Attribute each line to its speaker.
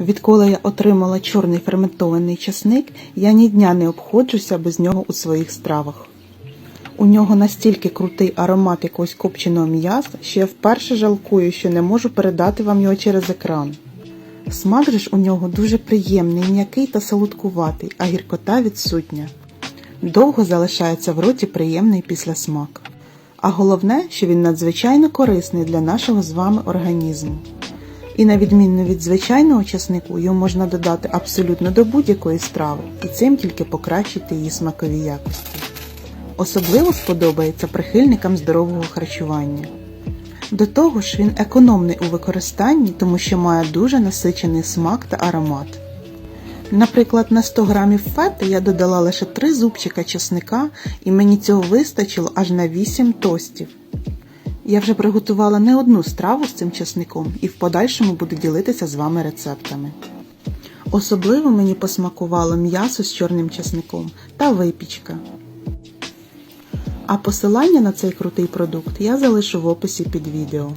Speaker 1: Відколи я отримала чорний ферментований часник, я ні дня не обходжуся без нього у своїх стравах. У нього настільки крутий аромат якогось копченого м'яса, що я вперше жалкую, що не можу передати вам його через екран. Смак же ж у нього дуже приємний, м'який та солодкуватий, а гіркота відсутня. Довго залишається в роті приємний післясмак. А головне, що він надзвичайно корисний для нашого з вами організму. І на відміну від звичайного часнику, його можна додати абсолютно до будь-якої страви і цим тільки покращити її смакові якості. Особливо сподобається прихильникам здорового харчування. До того ж, він економний у використанні, тому що має дуже насичений смак та аромат. Наприклад, на 100 грамів фети я додала лише 3 зубчика чесника, і мені цього вистачило аж на 8 тостів. Я вже приготувала не одну страву з цим чесником і в подальшому буду ділитися з вами рецептами. Особливо мені посмакувало м'ясо з чорним чесником та випічка. А посилання на цей крутий продукт я залишу в описі під відео.